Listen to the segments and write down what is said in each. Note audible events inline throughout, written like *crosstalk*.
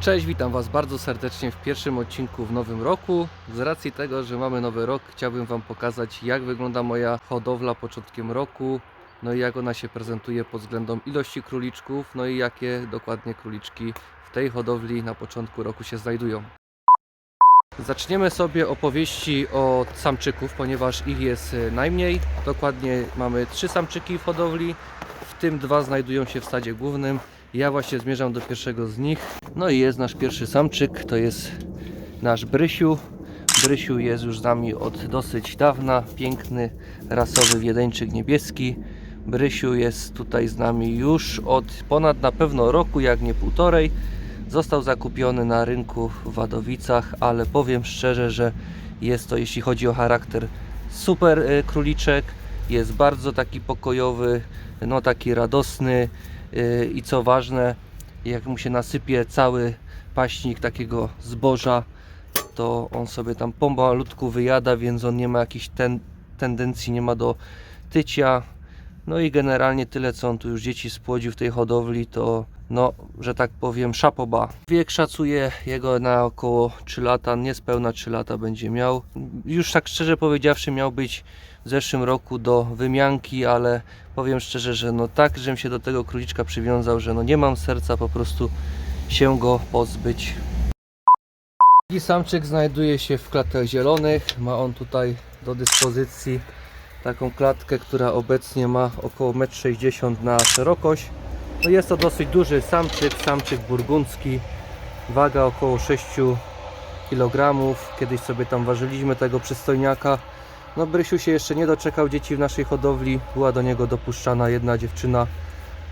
Cześć, witam Was bardzo serdecznie w pierwszym odcinku w nowym roku. Z racji tego, że mamy nowy rok, chciałbym Wam pokazać, jak wygląda moja hodowla początkiem roku, no i jak ona się prezentuje pod względem ilości króliczków, no i jakie dokładnie króliczki w tej hodowli na początku roku się znajdują. Zaczniemy sobie opowieści od samczyków, ponieważ ich jest e, najmniej. Dokładnie mamy trzy samczyki w hodowli, w tym dwa znajdują się w stadzie głównym. Ja właśnie zmierzam do pierwszego z nich. No i jest nasz pierwszy samczyk, to jest nasz Brysiu. Brysiu jest już z nami od dosyć dawna, piękny, rasowy wiedeńczyk niebieski. Brysiu jest tutaj z nami już od ponad na pewno roku, jak nie półtorej. Został zakupiony na rynku w Wadowicach, ale powiem szczerze, że jest to, jeśli chodzi o charakter, super y, króliczek. Jest bardzo taki pokojowy, no taki radosny i co ważne, jak mu się nasypie cały paśnik takiego zboża, to on sobie tam pomalutku wyjada, więc on nie ma jakichś ten, tendencji, nie ma do tycia. No i generalnie tyle, co on tu już dzieci spłodził w tej hodowli, to no, że tak powiem, szapoba. Wiek szacuję jego na około 3 lata, niespełna 3 lata będzie miał. Już tak szczerze powiedziawszy, miał być w zeszłym roku do wymianki, ale powiem szczerze, że no tak, żem się do tego króliczka przywiązał, że no nie mam serca po prostu się go pozbyć. Drugi samczyk znajduje się w klatkach zielonych. Ma on tutaj do dyspozycji taką klatkę, która obecnie ma około 1,60 m na szerokość. No jest to dosyć duży samczyk, samczyk burgundzki. Waga około 6 kg. Kiedyś sobie tam ważyliśmy tego przystojniaka. No Brysiu się jeszcze nie doczekał dzieci w naszej hodowli. Była do niego dopuszczana jedna dziewczyna,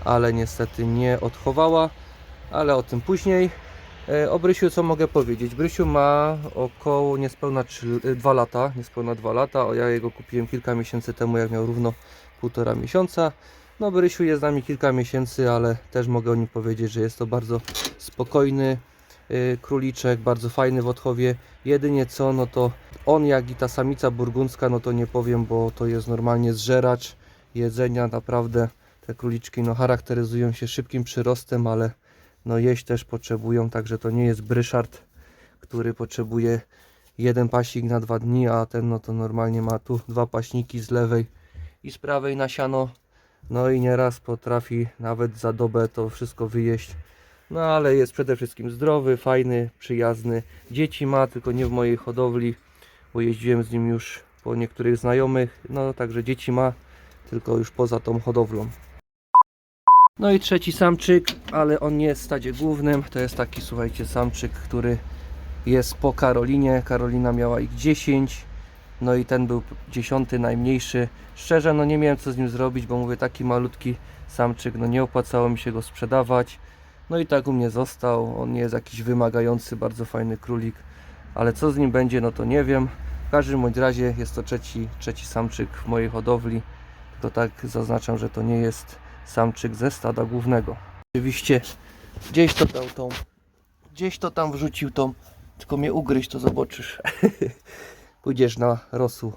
ale niestety nie odchowała. Ale o tym później. E, O Brysiu co mogę powiedzieć? Brysiu ma około niespełna 2 lata, niespełna 2 lata. Ja jego kupiłem kilka miesięcy temu, jak miał równo półtora miesiąca. No Brysiu jest z nami kilka miesięcy, ale też mogę o nim powiedzieć, że jest to bardzo spokojny y, króliczek, bardzo fajny w odchowie. Jedynie co, no to on jak i ta samica burgundzka, no to nie powiem, bo to jest normalnie zżeracz jedzenia, naprawdę te króliczki no charakteryzują się szybkim przyrostem, ale no jeść też potrzebują, także to nie jest bryszard, który potrzebuje jeden pasik na dwa dni, a ten no to normalnie ma tu dwa paśniki z lewej i z prawej na siano. No i nieraz potrafi nawet za dobę to wszystko wyjeść. No ale jest przede wszystkim zdrowy, fajny, przyjazny. Dzieci ma, tylko nie w mojej hodowli, bo jeździłem z nim już po niektórych znajomych. No także dzieci ma, tylko już poza tą hodowlą. No i trzeci samczyk, ale on nie jest w stadzie głównym. To jest taki, słuchajcie, samczyk, który jest po Karolinie. Karolina miała ich 10. No i ten był dziesiąty, najmniejszy. Szczerze, no nie miałem co z nim zrobić, bo mówię, taki malutki samczyk, no nie opłacało mi się go sprzedawać. No i tak u mnie został. On nie jest jakiś wymagający, bardzo fajny królik. Ale co z nim będzie, no to nie wiem. W każdym bądź razie jest to trzeci, trzeci samczyk w mojej hodowli. To tak zaznaczam, że to nie jest samczyk ze stada głównego. Oczywiście gdzieś to dał tą, gdzieś to tam wrzucił tą, tylko mnie ugryźć, to zobaczysz. *laughs* Pójdziesz na rosół.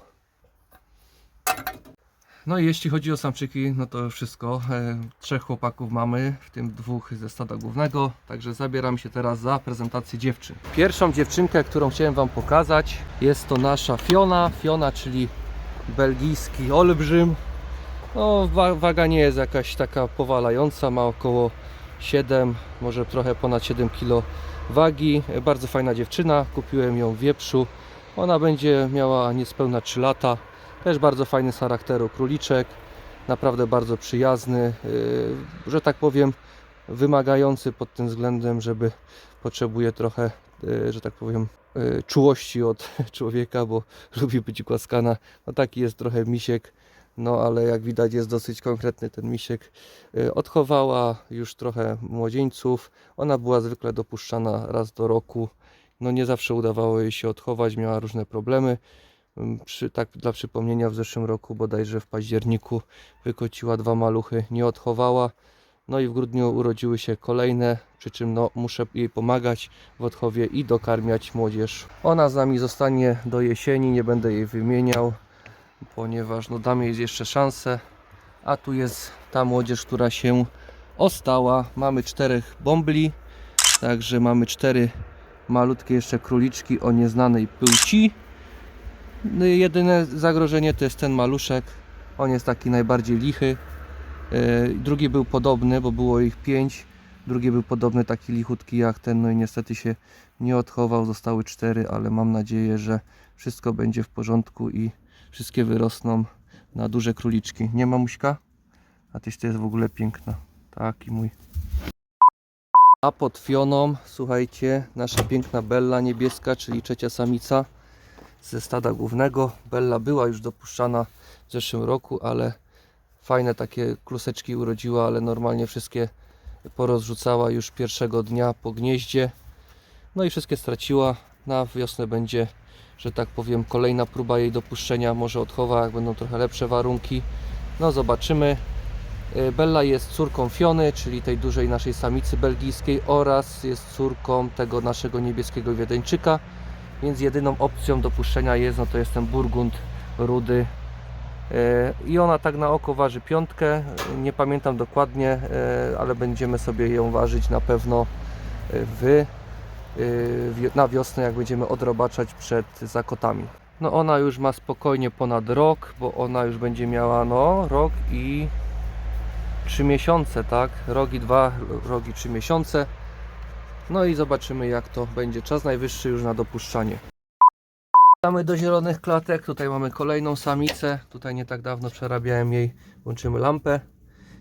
No i jeśli chodzi o samczyki, no to wszystko. E, trzech chłopaków mamy, w tym dwóch ze stada głównego. Także zabieram się teraz za prezentację dziewczyn. Pierwszą dziewczynkę, którą chciałem Wam pokazać, jest to nasza Fiona. Fiona, czyli belgijski olbrzym. No, wa- waga nie jest jakaś taka powalająca, ma około 7, może trochę ponad 7 kg wagi. Bardzo fajna dziewczyna, kupiłem ją w wieprzu. Ona będzie miała niespełna 3 lata. Też bardzo fajny z charakteru króliczek. Naprawdę bardzo przyjazny, yy, że tak powiem, wymagający pod tym względem, żeby potrzebuje trochę, yy, że tak powiem, yy, czułości od *laughs* człowieka, bo *laughs* lubi być głaskana. No taki jest trochę misiek. No ale jak widać jest dosyć konkretny ten misiek. Y, Odchowała już trochę młodzieńców. Ona była zwykle dopuszczana raz do roku. No nie zawsze udawało jej się odchować, miała różne problemy. Ym, Przy, tak dla przypomnienia w zeszłym roku bodajże w październiku wykociła dwa maluchy, nie odchowała. No i w grudniu urodziły się kolejne, przy czym no, muszę jej pomagać w odchowie i dokarmiać młodzież. Ona z nami zostanie do jesieni, nie będę jej wymieniał ponieważ no, damy jej jeszcze szansę. A tu jest ta młodzież, która się ostała. Mamy czterech bombli. Także mamy cztery malutkie jeszcze króliczki o nieznanej płci. No jedyne zagrożenie to jest ten maluszek. On jest taki najbardziej lichy. E, Drugi był podobny, bo było ich pięć. Drugi był podobny, taki lichutki jak ten. No i niestety się nie odchował. Zostały cztery, ale mam nadzieję, że wszystko będzie w porządku i wszystkie wyrosną na duże króliczki. Nie ma muśka? A tyś to jest w ogóle piękna. Taki mój. A pod Fioną, słuchajcie, nasza piękna Bella niebieska, czyli trzecia samica ze stada głównego. Bella była już dopuszczana w zeszłym roku, ale fajne takie kluseczki urodziła, ale normalnie wszystkie porozrzucała już pierwszego dnia po gnieździe. No i wszystkie straciła. Na wiosnę będzie, że tak powiem, kolejna próba jej dopuszczenia. Może odchowa, jak będą trochę lepsze warunki. No zobaczymy. Y, Bella jest córką Fiony, czyli tej dużej naszej samicy belgijskiej oraz jest córką tego naszego niebieskiego wiedeńczyka. Więc jedyną opcją dopuszczenia jest, no to jest ten burgund rudy. Y, I ona tak na oko waży piątkę. Nie pamiętam dokładnie, y, ale będziemy sobie ją ważyć na pewno w, na wiosnę, jak będziemy odrobaczać przed zakotami. No ona już ma spokojnie ponad rok, bo ona już będzie miała no rok i 3 miesiące, tak? Rok i dwa, rok i 3 miesiące. No i zobaczymy jak to będzie. Czas najwyższy już na dopuszczanie. Wracamy do zielonych klatek. Tutaj mamy kolejną samicę. Tutaj nie tak dawno przerabiałem jej. Włączymy lampę.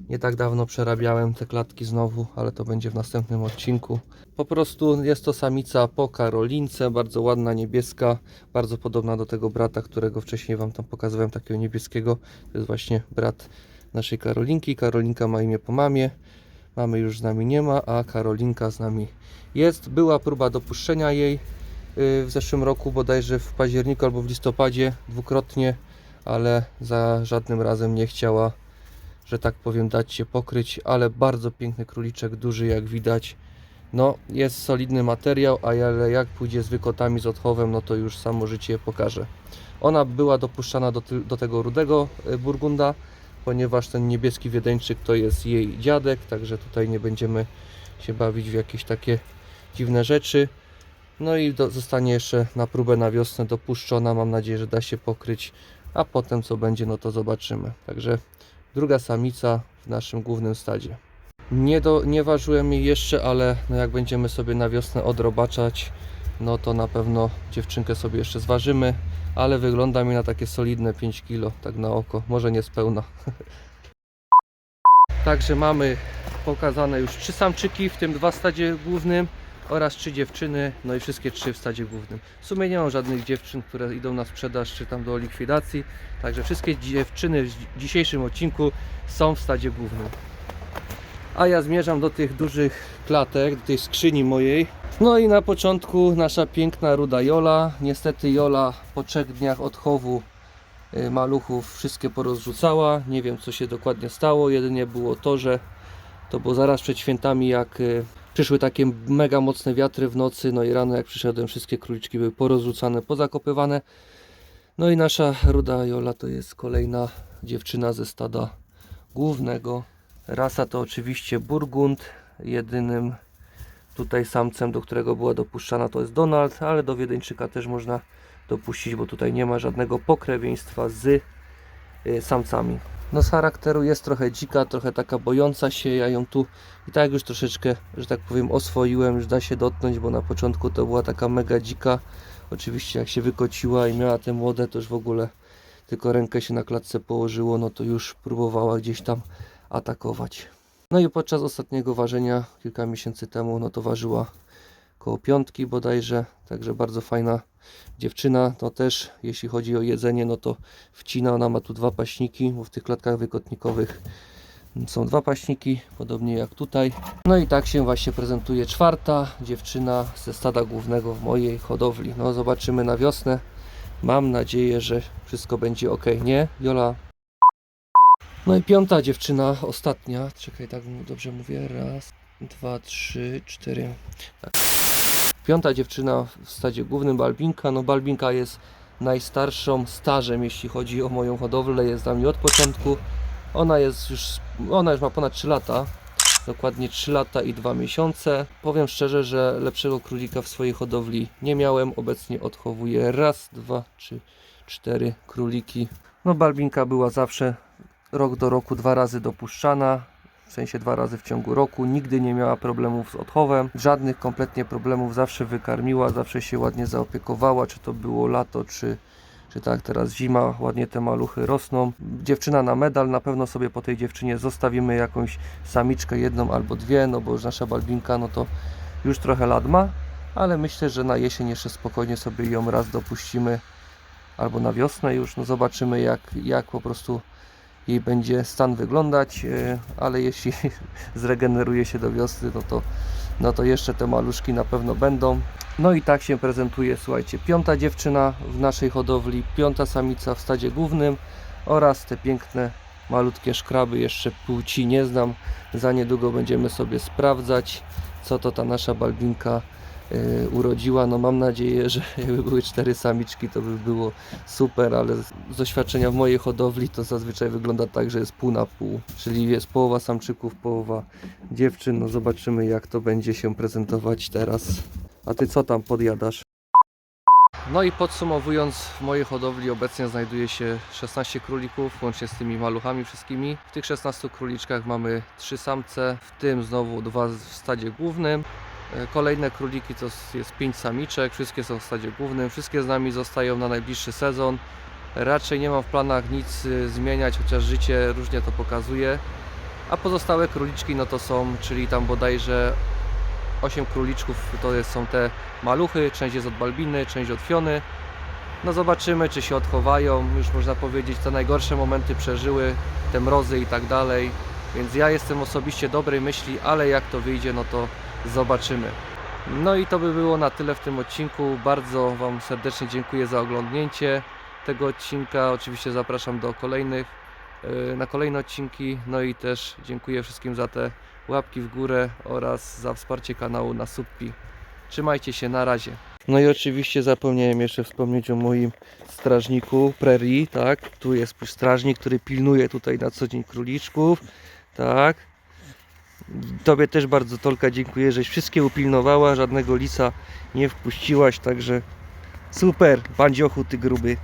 Nie tak dawno przerabiałem te klatki znowu, ale to będzie w następnym odcinku. Po prostu jest to samica po Karolince, bardzo ładna, niebieska, bardzo podobna do tego brata, którego wcześniej Wam tam pokazywałem, takiego niebieskiego. To jest właśnie brat naszej Karolinki. Karolinka ma imię po mamie. Mamy już z nami nie ma, a Karolinka z nami jest. Była próba dopuszczenia jej y, w zeszłym roku, bodajże w październiku albo w listopadzie, dwukrotnie, ale za żadnym razem nie chciała, że tak powiem, dać się pokryć. Ale bardzo piękny króliczek, duży jak widać. No, jest solidny materiał, ale jak pójdzie z wykotami, z odchowem, no to już samo życie pokaże. Ona była dopuszczana do, do tego rudego y, burgunda, ponieważ ten niebieski wiedeńczyk to jest jej dziadek, także tutaj nie będziemy się bawić w jakieś takie dziwne rzeczy. No i do, zostanie jeszcze na próbę na wiosnę dopuszczona. Mam nadzieję, że da się pokryć, a potem co będzie, no to zobaczymy. Także druga samica w naszym głównym stadzie. Nie, do, nie ważyłem jej jeszcze, ale no jak będziemy sobie na wiosnę odrobaczać, no to na pewno dziewczynkę sobie jeszcze zważymy, ale wygląda mi na takie solidne 5 kg, tak na oko, może nie spełna. *laughs* Także mamy pokazane już trzy samczyki, w tym dwa stadzie głównym oraz trzy dziewczyny, no i wszystkie trzy w stadzie głównym. W sumie nie mam żadnych dziewczyn, które idą na sprzedaż czy tam do likwidacji, także wszystkie dziewczyny w dzisiejszym odcinku są w stadzie głównym. A ja zmierzam do tych dużych klatek, do tej skrzyni mojej. No i na początku nasza piękna ruda Jola. Niestety Jola po trzech dniach odchowu y, maluchów wszystkie porozrzucała. Nie wiem co się dokładnie stało. Jedynie było to, że to było zaraz przed świętami jak y, przyszły takie mega mocne wiatry w nocy. No i rano jak przyszedłem wszystkie króliczki były porozrzucane, pozakopywane. No i nasza ruda Jola to jest kolejna dziewczyna ze stada głównego. Rasa to oczywiście Burgund. Jedynym tutaj samcem, do którego była dopuszczana to jest Donald, ale do Wiedeńczyka też można dopuścić, bo tutaj nie ma żadnego pokrewieństwa z samcami. No z charakteru jest trochę dzika, trochę taka bojąca się, ja ją tu i tak już troszeczkę, że tak powiem, oswoiłem, już da się dotknąć, bo na początku to była taka mega dzika. Oczywiście jak się wykociła i miała te młode, to już w ogóle tylko rękę się na klatce położyło, no to już próbowała gdzieś tam atakować. No i podczas ostatniego ważenia kilka miesięcy temu, no to ważyła koło piątki bodajże, także bardzo fajna dziewczyna. To też, jeśli chodzi o jedzenie, no to wcina, ona ma tu dwa paśniki, bo w tych klatkach wykotnikowych są dwa paśniki, podobnie jak tutaj. No i tak się właśnie prezentuje czwarta dziewczyna ze stada głównego w mojej hodowli. No zobaczymy na wiosnę. Mam nadzieję, że wszystko będzie ok, nie? Jola, no i piąta dziewczyna, ostatnia. Czekaj, tak dobrze mówię. Raz, dwa, trzy, cztery. Tak. Piąta dziewczyna w stadzie głównym Balbinka. No Balbinka jest najstarszą stażem, jeśli chodzi o moją hodowlę. Jest z nami od początku. Ona jest już, ona już ma ponad 3 lata. dokładnie 3 lata i 2 miesiące. Powiem szczerze, że lepszego królika w swojej hodowli nie miałem. Obecnie odchowuję raz, dwa, trzy, cztery króliki. No Balbinka była zawsze rok do roku dwa razy dopuszczana. W sensie dwa razy w ciągu roku. Nigdy nie miała problemów z odchowem. Żadnych kompletnie problemów. Zawsze wykarmiła, zawsze się ładnie zaopiekowała. Czy to było lato, czy, czy tak teraz zima. Ładnie te maluchy rosną. Dziewczyna na medal. Na pewno sobie po tej dziewczynie zostawimy jakąś samiczkę, jedną albo dwie. No bo już nasza Balbinka, no to już trochę lat ma. Ale myślę, że na jesień jeszcze spokojnie sobie ją raz dopuścimy. Albo na wiosnę już. No zobaczymy jak, jak po prostu jej będzie stan wyglądać, e, ale jeśli *laughs* zregeneruje się do wiosny, no to, no to jeszcze te maluszki na pewno będą. No i tak się prezentuje, słuchajcie, piąta dziewczyna w naszej hodowli, piąta samica w stadzie głównym oraz te piękne malutkie szkraby, jeszcze płci nie znam, za niedługo będziemy sobie sprawdzać, co to ta nasza balbinka urodziła. No mam nadzieję, że *laughs* jakby były cztery samiczki, to by było super, ale z, z doświadczenia w mojej hodowli to zazwyczaj wygląda tak, że jest pół na pół, czyli jest połowa samczyków, połowa dziewczyn. No zobaczymy jak to będzie się prezentować teraz. A ty co tam podjadasz? No i podsumowując, w mojej hodowli obecnie znajduje się 16 królików, łącznie z tymi maluchami wszystkimi. W tych 16 króliczkach mamy 3 samce, w tym znowu dwa w stadzie głównym. E, Kolejne króliki to jest 5 samiczek, wszystkie są w stadzie głównym, wszystkie z nami zostają na najbliższy sezon. Raczej nie mam w planach nic y, zmieniać, chociaż życie różnie to pokazuje. A pozostałe króliczki no to są, czyli tam bodajże 8 króliczków to jest, są te maluchy, część jest od balbiny, część od fiony. No zobaczymy czy się odchowają, już można powiedzieć te najgorsze momenty przeżyły, te mrozy i tak dalej. Więc ja jestem osobiście dobrej myśli, ale jak to wyjdzie no to zobaczymy. No i to by było na tyle w tym odcinku. Bardzo Wam serdecznie dziękuję za oglądnięcie tego odcinka. Oczywiście zapraszam do kolejnych, yy, na kolejne odcinki. No i też dziękuję wszystkim za te łapki w górę oraz za wsparcie kanału na subpi. Trzymajcie się, na razie. No i oczywiście zapomniałem jeszcze wspomnieć o moim strażniku Prairie, tak? Tu jest strażnik, który pilnuje tutaj na co dzień króliczków, tak? Tobie też bardzo Tolka dziękuję, żeś wszystkie upilnowała, żadnego lisa nie wpuściłaś, także super, bandziochu ty gruby.